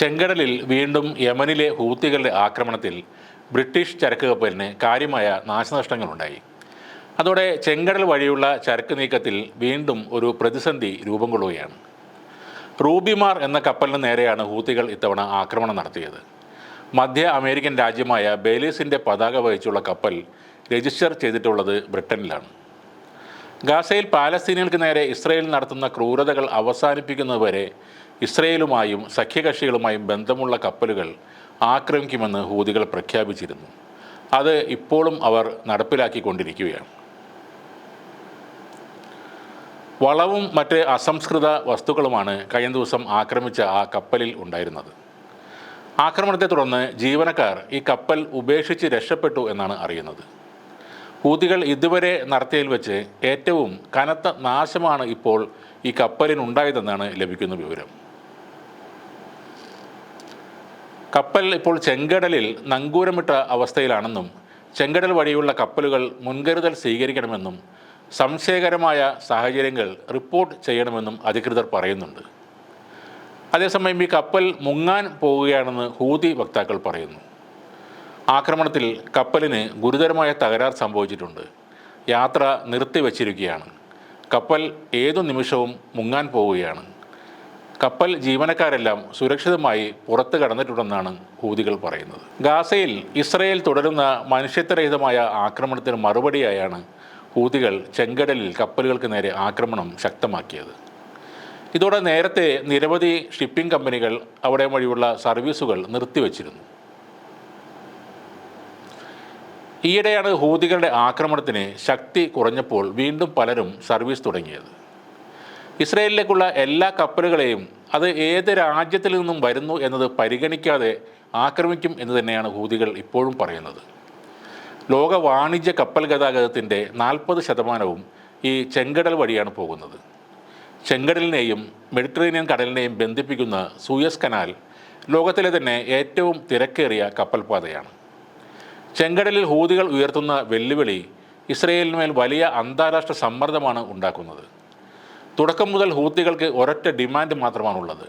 ചെങ്കടലിൽ വീണ്ടും യമനിലെ ഹൂത്തികളുടെ ആക്രമണത്തിൽ ബ്രിട്ടീഷ് ചരക്ക് കപ്പലിന് കാര്യമായ നാശനഷ്ടങ്ങളുണ്ടായി. അതോടെ ചെങ്കടൽ വഴിയുള്ള ചരക്ക് നീക്കത്തിൽ വീണ്ടും ഒരു പ്രതിസന്ധി രൂപം കൊള്ളുകയാണ് റൂബിമാർ എന്ന കപ്പലിന് നേരെയാണ് ഹൂത്തികൾ ഇത്തവണ ആക്രമണം നടത്തിയത്. മധ്യ അമേരിക്കൻ രാജ്യമായ ബേലീസിന്റെ പതാക വഹിച്ചുള്ള കപ്പൽ രജിസ്റ്റർ ചെയ്തിട്ടുള്ളത് ബ്രിട്ടനിലാണ്. ഗാസയിൽ പാലസ്തീനികൾക്ക് നേരെ ഇസ്രയേൽ നടത്തുന്ന ക്രൂരതകൾ അവസാനിപ്പിക്കുന്നതുവരെ ഇസ്രയേലുമായും സഖ്യകക്ഷികളുമായും ബന്ധമുള്ള കപ്പലുകൾ ആക്രമിക്കുമെന്ന് ഹൂതികൾ പ്രഖ്യാപിച്ചിരുന്നു. അത് ഇപ്പോഴും അവർ നടപ്പിലാക്കിക്കൊണ്ടിരിക്കുകയാണ്. വളവും മറ്റ് അസംസ്കൃത വസ്തുക്കളുമാണ് കഴിഞ്ഞ ദിവസം ആക്രമിച്ച ആ കപ്പലിൽ ഉണ്ടായിരുന്നത്. ആക്രമണത്തെ തുടർന്ന് ജീവനക്കാർ ഈ കപ്പൽ ഉപേക്ഷിച്ച് രക്ഷപ്പെട്ടു എന്നാണ് അറിയുന്നത്. ഹൂതികൾ ഇതുവരെ നടത്തിയതിൽ വെച്ച് ഏറ്റവും കനത്ത നാശമാണ് ഇപ്പോൾ ഈ കപ്പലിനുണ്ടായതെന്നാണ് ലഭിക്കുന്ന വിവരം. കപ്പൽ ഇപ്പോൾ ചെങ്കടലിൽ നങ്കൂരമിട്ട അവസ്ഥയിലാണെന്നും ചെങ്കടൽ വഴിയുള്ള കപ്പലുകൾ മുൻകരുതൽ സ്വീകരിക്കണമെന്നും സംശയകരമായ സാഹചര്യങ്ങൾ റിപ്പോർട്ട് ചെയ്യണമെന്നും അധികൃതർ പറയുന്നുണ്ട്. അതേസമയം ഈ കപ്പൽ മുങ്ങാൻ പോവുകയാണെന്ന് ഹൂതി വക്താക്കൾ പറയുന്നു. ആക്രമണത്തിൽ കപ്പലിന് ഗുരുതരമായ തകരാർ സംഭവിച്ചിട്ടുണ്ട്. യാത്ര നിർത്തിവച്ചിരിക്കുകയാണ്. കപ്പൽ ഏതു നിമിഷവും മുങ്ങാൻ പോവുകയാണ്. കപ്പൽ ജീവനക്കാരെല്ലാം സുരക്ഷിതമായി പുറത്തു കടന്നിട്ടുണ്ടെന്നാണ് ഹൂതികൾ പറയുന്നത്. ഗാസയിൽ ഇസ്രയേൽ തുടരുന്ന മനുഷ്യത്വരഹിതമായ ആക്രമണത്തിന് മറുപടിയായാണ് ഹൂതികൾ ചെങ്കടലിൽ കപ്പലുകൾക്ക് നേരെ ആക്രമണം ശക്തമാക്കിയത്. ഇതോടെ നേരത്തെ നിരവധി ഷിപ്പിംഗ് കമ്പനികൾ അവിടെ വഴിയുള്ള സർവീസുകൾ നിർത്തിവച്ചിരുന്നു. ഈയിടെയാണ് ഹൂതികളുടെ ആക്രമണത്തിന് ശക്തി കുറഞ്ഞപ്പോൾ വീണ്ടും പലരും സർവീസ് തുടങ്ങിയത്. ഇസ്രയേലിലേക്കുള്ള എല്ലാ കപ്പലുകളെയും അത് ഏത് രാജ്യത്തിൽ നിന്നും വരുന്നു എന്നത് പരിഗണിക്കാതെ ആക്രമിക്കും എന്ന് തന്നെയാണ് ഹൂതികൾ ഇപ്പോഴും പറയുന്നത്. ലോക വാണിജ്യ കപ്പൽ ഗതാഗതത്തിന്റെ നാൽപ്പത് ശതമാനവും ഈ ചെങ്കടൽ വഴിയാണ് പോകുന്നത്. ചെങ്കടലിനെയും മെഡിറ്ററേനിയൻ കടലിനെയും ബന്ധിപ്പിക്കുന്ന സൂയസ് കനാൽ ലോകത്തിലെ തന്നെ ഏറ്റവും തിരക്കേറിയ കപ്പൽപാതയാണ്. ചെങ്കടലിൽ ഹൂതികൾ ഉയർത്തുന്ന വെല്ലുവിളി ഇസ്രയേലിന്മേൽ വലിയ അന്താരാഷ്ട്ര സമ്മർദ്ദമാണ് ഉണ്ടാക്കുന്നത്. തുടക്കം മുതൽ ഹൂത്തികൾക്ക് ഒരൊറ്റ ഡിമാൻഡ് മാത്രമാണുള്ളത്.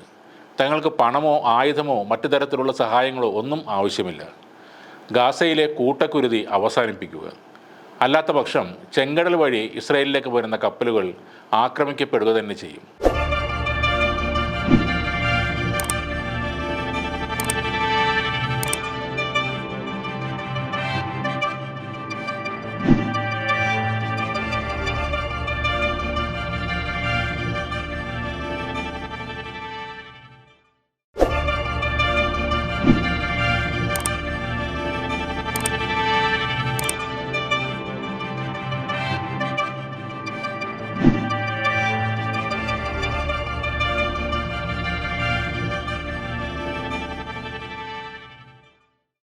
തങ്ങൾക്ക് പണമോ ആയുധമോ മറ്റു തരത്തിലുള്ള സഹായങ്ങളോ ഒന്നും ആവശ്യമില്ല. ഗാസയിലെ കൂട്ടക്കുരുതി അവസാനിപ്പിക്കുക. അല്ലാത്ത പക്ഷം ചെങ്കടൽ വഴി ഇസ്രയേലിലേക്ക് വരുന്ന കപ്പലുകൾ ആക്രമിക്കപ്പെടുക തന്നെ ചെയ്യും.